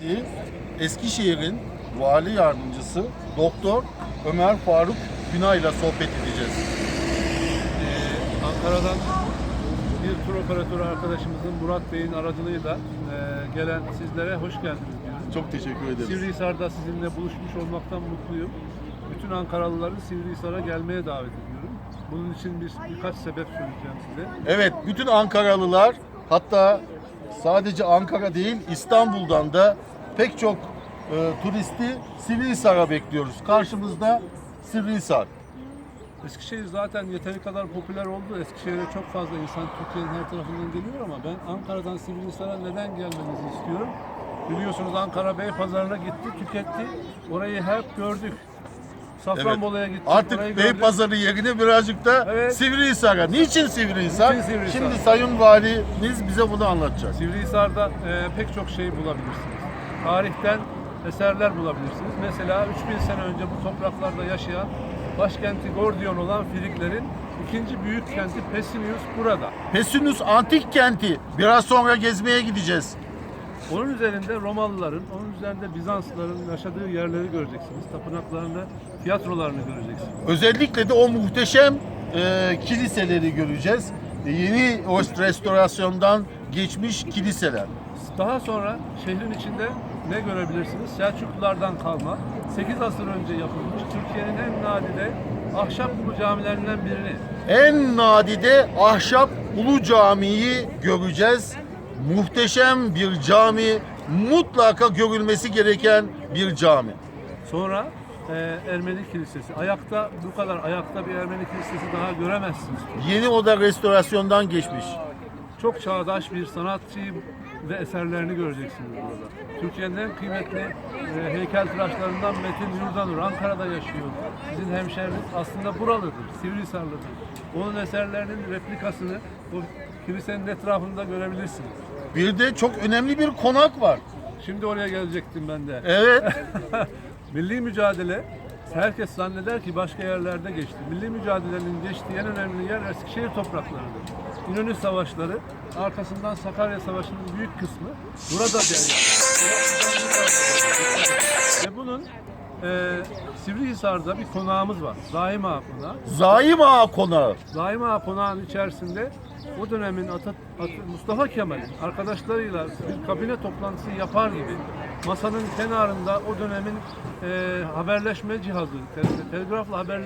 Şimdi Eskişehir'in vali yardımcısı Doktor Ömer Faruk Günay ile sohbet edeceğiz. Ee, Ankara'dan bir tur operatörü arkadaşımızın Murat Bey'in aracılığıyla e, gelen sizlere hoş geldiniz. Çok teşekkür ederiz. Sivrihisar'da sizinle buluşmuş olmaktan mutluyum. Bütün Ankaralıları Sivrihisar'a gelmeye davet ediyorum. Bunun için bir, birkaç sebep söyleyeceğim size. Evet, bütün Ankaralılar hatta sadece Ankara değil İstanbul'dan da pek çok e, turisti Sivrihisar'a bekliyoruz. Karşımızda Sivrihisar. Eskişehir zaten yeteri kadar popüler oldu. Eskişehir'e çok fazla insan Türkiye'nin her tarafından geliyor ama ben Ankara'dan Sivrihisar'a neden gelmenizi istiyorum. Biliyorsunuz Ankara Beypazarı'na gitti, tüketti. Orayı hep gördük. Safranbolu'ya gittik, Artık orayı gördük. Beypazarı yerine birazcık da Evet. Sivrihisar'a. Niçin Sivrihisar? Niçin Sivrihisar? Şimdi Sayın Valimiz bize bunu anlatacak. Sivrihisar'da e, pek çok şey bulabilirsiniz. Tarihten eserler bulabilirsiniz. Mesela 3000 sene önce bu topraklarda yaşayan başkenti Gordion olan Friklerin ikinci büyük kenti Pesinius burada. Pesinus Antik Kenti. Biraz sonra gezmeye gideceğiz. Onun üzerinde Romalıların, onun üzerinde Bizanslıların yaşadığı yerleri göreceksiniz. Tapınaklarını, tiyatrolarını göreceksiniz. Özellikle de o muhteşem e, kiliseleri göreceğiz. E, yeni o restorasyondan geçmiş kiliseler. Daha sonra şehrin içinde ne görebilirsiniz? Selçuklulardan kalma, 8 asır önce yapılmış Türkiye'nin en nadide ahşap Ulu camilerinden birini. En nadide ahşap Ulu Camii'yi göreceğiz. Muhteşem bir cami, mutlaka görülmesi gereken bir cami. Sonra e, Ermeni Kilisesi. Ayakta, bu kadar ayakta bir Ermeni Kilisesi daha göremezsiniz. Yeni o da restorasyondan geçmiş. Çok çağdaş bir sanatçı ve eserlerini göreceksiniz burada. Türkiye'nin en kıymetli e, heykeltıraşlarından Metin Yurdanur Ankara'da yaşıyor. Sizin hemşeriniz aslında buralıdır, Sivrihisarlıdır. Onun eserlerinin replikasını o kilisenin etrafında görebilirsiniz. Bir de çok önemli bir konak var. Şimdi oraya gelecektim ben de. Evet. Milli mücadele herkes zanneder ki başka yerlerde geçti. Milli mücadelenin geçtiği en önemli yer Eskişehir topraklarıdır. İnönü Savaşları, arkasından Sakarya Savaşı'nın büyük kısmı burada cereyan. Ve bunun e, Sivrihisar'da bir konağımız var. Daima Ağa Konağı. Zaim Ağa Konağı. Daima Ağa Konağı'nın içerisinde o dönemin Ata, Ata- Mustafa Kemal'in arkadaşlarıyla bir kabine toplantısı yapar gibi masanın kenarında o dönemin e, haberleşme cihazı, tel- telgrafla haber